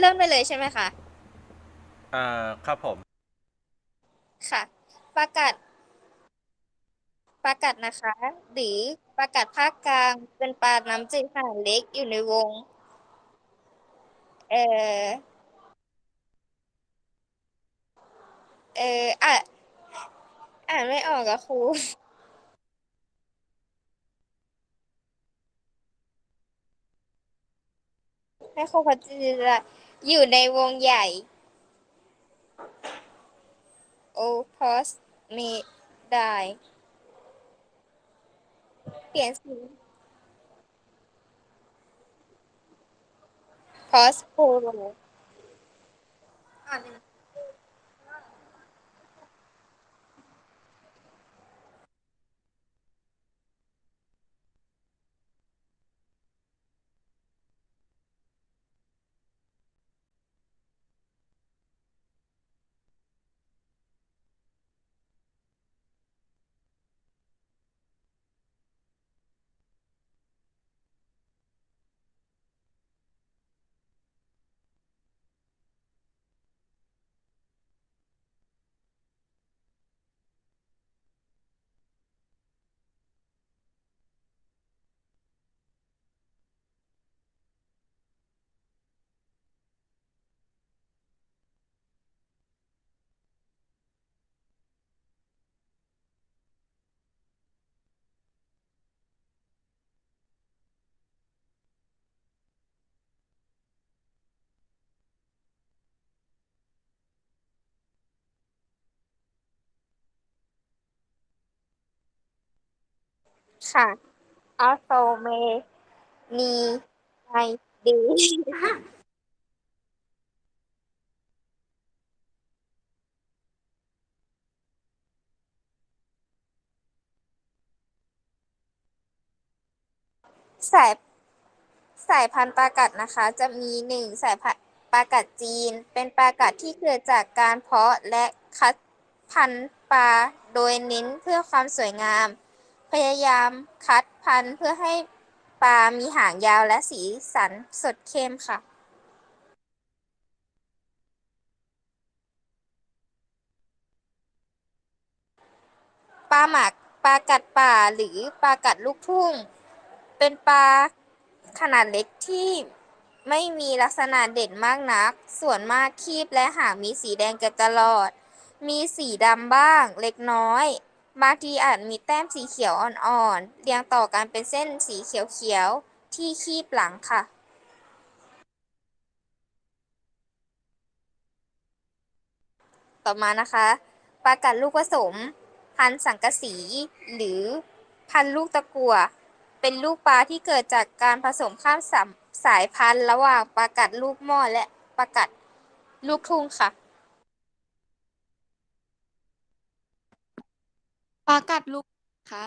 เริ่มได้เลยใช่ไหมคะ เอ่อครับผม ค่ะปลากัดปลากัดนะคะ หรือปลากัดภาคกลางเป็นปลาน้ำจืดขนาดเล็กอยู่ในวง เออเอออะอ่านไม่ออกอะครู ให้ครูพัชระอยู่ในวงใหญ่ โอพอสเมดได้ เปลี่ยนสีพอสโพโลอ่านเลย ค่ะ also may need my day สายสายพันธุ์ปลากัดนะคะ จะมีหนึ่งสายพันธุ์ปลากัดจีน เป็นปลากัดที่เกิดจากการเพาะและคัดพันธุ์ปลาโดยเน้นเพื่อความสวยงาม พยายามคัดพันธุ์เพื่อให้ปลามีหางยาวและสีสันสดเข้มค่ะ ปลาหมักปลากัดป่าหรือปลากัดลูกทุ่ง เป็นปลาขนาดเล็กที่ไม่มีลักษณะเด่นมากนัก ส่วนมากคีบและหางมีสีแดงเกือบตลอด มีสีดำบ้างเล็กน้อย บางทีอาจมีแต้มสีเขียวอ่อนๆ เรียงต่อกันเป็นเส้นสีเขียวๆ ที่คีบหลังค่ะ ต่อมานะคะ ปลากัดลูกผสม พันสังกะสี หรือพันลูกตะกั่วเป็นลูกปลาที่เกิดจากการผสมข้ามสามสายพันธุ์ระหว่างปลากัดลูกหม้อและปลากัดลูกทุ่งค่ะ ปลากัดลูกนะคะ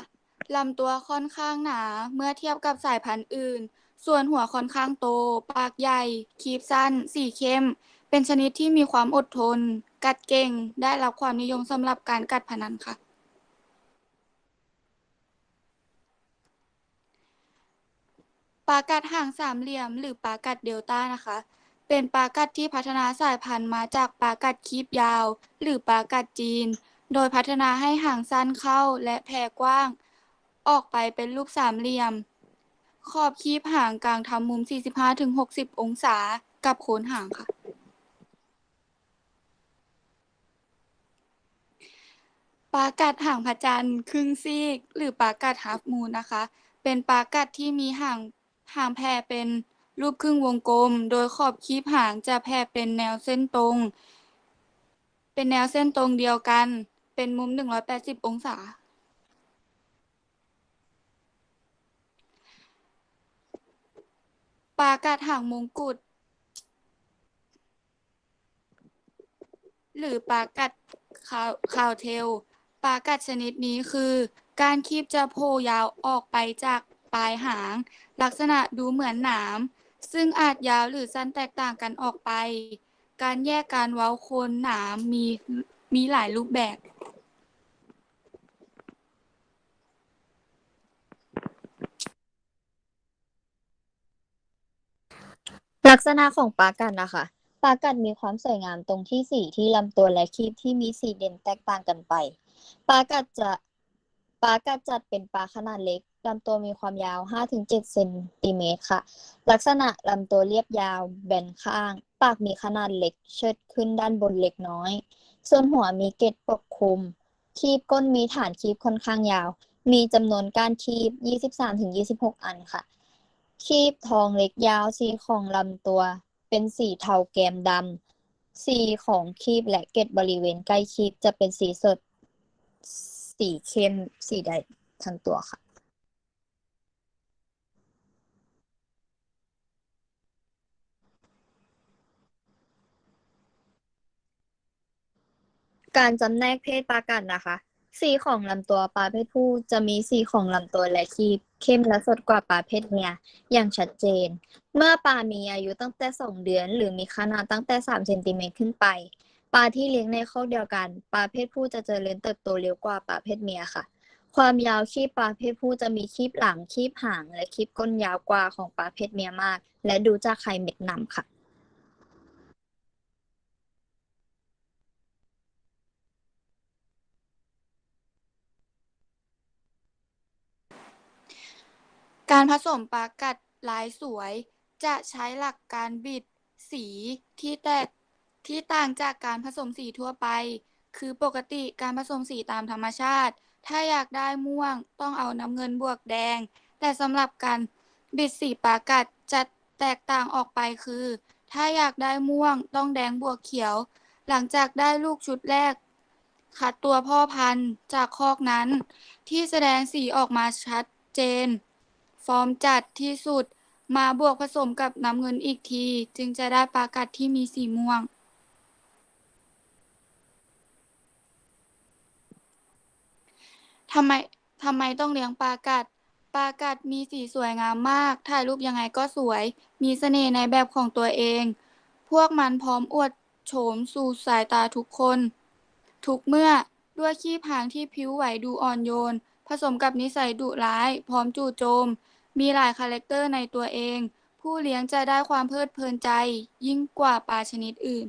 ลำตัวค่อนข้างหนาเมื่อเทียบกับสายพันธุ์อื่น ส่วนหัวค่อนข้างโต ปากใหญ่ คีบสั้น สีเข้ม เป็นชนิดที่มีความอดทน กัดเก่ง ได้รับความนิยมสำหรับการกัดพนันค่ะ ปากัดห่างสามเหลี่ยม หรือปากัดเดลต้านะคะ เป็นปากัดที่พัฒนาสายพันธุ์มาจากปากัดคีบยาว หรือปากัดจีน โดยพัฒนาให้หางสั้นเข้าและแผ่กว้าง ออกไปเป็นรูปสามเหลี่ยม ขอบคีบหางกลางทำมุม 45-60 องศากับโคนหางค่ะ ปลากัดหางพระจันทร์ครึ่งซีก หรือปลากัดฮาล์ฟมูนนะคะ เป็นปลากัดที่มีหางหางแผ่เป็นรูปครึ่งวงกลม โดยขอบคีบหางจะแผ่เป็นแนวเส้นตรง เป็นแนวเส้นตรงเดียวกัน เป็นมุม180อยแปดสิบองศา ปากัดหางมงกุฎหรือปลากัดคาวคาวเทลปลากัดชนิดนี้คือ การคีบจะโผล่ยาวออกไปจากปลายหาง ลักษณะดูเหมือนหนาม ซึ่งอาจยาวหรือสั้นแตกต่างกันออกไป การแยกการเว้าโคนหนามมีมีหลายรูปแบบ เรา ลักษณะของปลากัดนะคะปลากัดมีความสวยงามตรงที่สีที่ลำตัวและครีบที่มีสีเด่นแตกต่างกันไปปลากัดจะปลากัดจัดเป็นปลาขนาดเล็กลำตัวมีความยาว 5-7 เซนติเมตรค่ะ ลักษณะลำตัวเรียบยาว แบนข้าง ปากมีขนาดเล็ก เชิดขึ้นด้านบนเล็กน้อย ส่วนหัวมีเกล็ดปกคลุม คีบก้นมีฐานคีบค่อนข้างยาว มีจำนวนก้านคีบ 23-26 อันค่ะ คีบทองเล็กยาวสีของลำตัว เป็นสีเทาแกมดำสีของคีบและเกล็ดบริเวณใกล้คีบจะเป็นสีสด สีเข้มสีใดทั้งตัวค่ะ การจำแนกเพศปลากัดนะคะ สีของลำตัวปลาเพศผู้จะมีสีของลำตัวและครีบเข้มและสดกว่าปลาเพศเมียอย่างชัดเจน เมื่อปลามีอายุตั้งแต่สองเดือน หรือมีขนาดตั้งแต่สามเซนติเมตรขึ้นไป ปลาที่เลี้ยงในคอกเดียวกัน ปลาเพศผู้จะเจริญเติบโตเร็วกว่าปลาเพศเมียค่ะ ความยาวคีบปลาเพศผู้จะมีคีบหลังคีบหาง และคีบก้นยาวกว่าของปลาเพศเมียมาก และดูจากไข่เม็ดนำค่ะ การผสมปากัดลายสวย จะใช้หลักการบิดสีที่แตกที่ต่างจากการผสมสีทั่วไป คือปกติการผสมสีตามธรรมชาติ ถ้าอยากได้ม่วงต้องเอาน้ำเงินบวกแดง แต่สำหรับการบิดสีปากัดจะแตกต่างออกไปคือ ถ้าอยากได้ม่วงต้องแดงบวกเขียว หลังจากได้ลูกชุดแรกคัดตัวพ่อพันธุ์จากคอกนั้น ที่แสดงสีออกมาชัดเจน ฟอร์มจัดที่สุด มาบวกผสมกับน้ำเงินอีกที จึงจะได้ปลากัดที่มีสีม่วง ทำไมทำไมต้องเลี้ยงปลากัดปลากัดมีสีสวยงามมาก ถ่ายรูปยังไงก็สวย มีเสน่ห์ในแบบของตัวเอง พวกมันพร้อมอวดโฉมสู่สายตาทุกคน ทุกเมื่อด้วยขี้ผางที่ผิวไหวดูอ่อนโยน ผสมกับนิสัยดุร้าย พร้อมจู่โจม มีหลายคาแรคเตอร์ในตัวเอง ผู้เลี้ยงจะได้ความเพลิดเพลินใจ ยิ่งกว่าปลาชนิดอื่น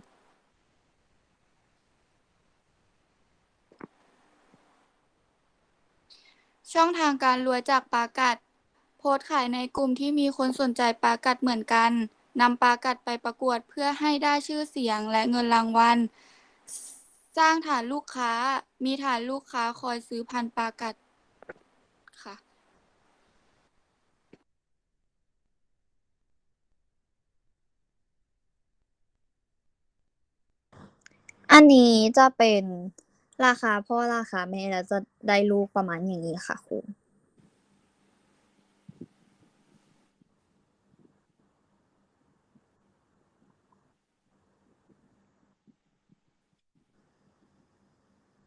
ช่องทางการรวยจากปลากัด โพสขายในกลุ่มที่มีคนสนใจปลากัดเหมือนกันนำปลากัดไปประกวดเพื่อให้ได้ชื่อเสียงและเงินรางวัล สร้างฐานลูกค้า มีฐานลูกค้าคอยซื้อพันปลากัด อันนี้จะเป็นราคาพ่อราคาแม่แล้วจะได้ลูกประมาณอย่างนี้ค่ะครู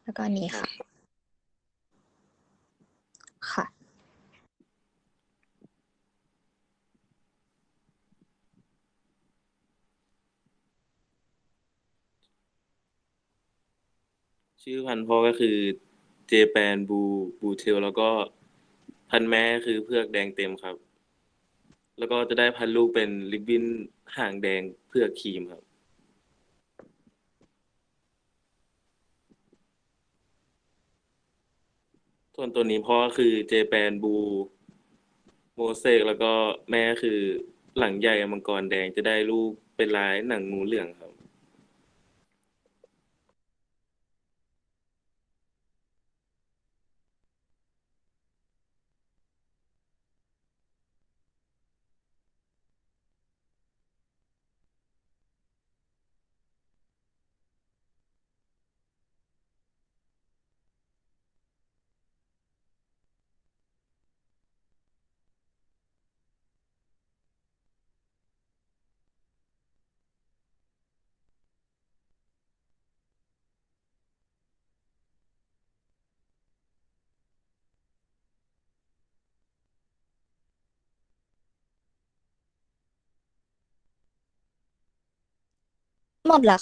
แล้วก็นี่ค่ะ ชื่อพันพ่อก็คือเจแปนบูบูเทลแล้วก็พันแม่คือเพือกแดงเต็มครับ แล้วก็จะได้พันลูกเป็นลิบบินห่างแดงเพือกครีมครับ ส่วนตัวนี้พ่อคือเจแปนบูโมเสกแล้วก็แม่คือหลังใหญ่มังกรแดงจะได้ลูกเป็นลายหนังงูเหลืองครับ de la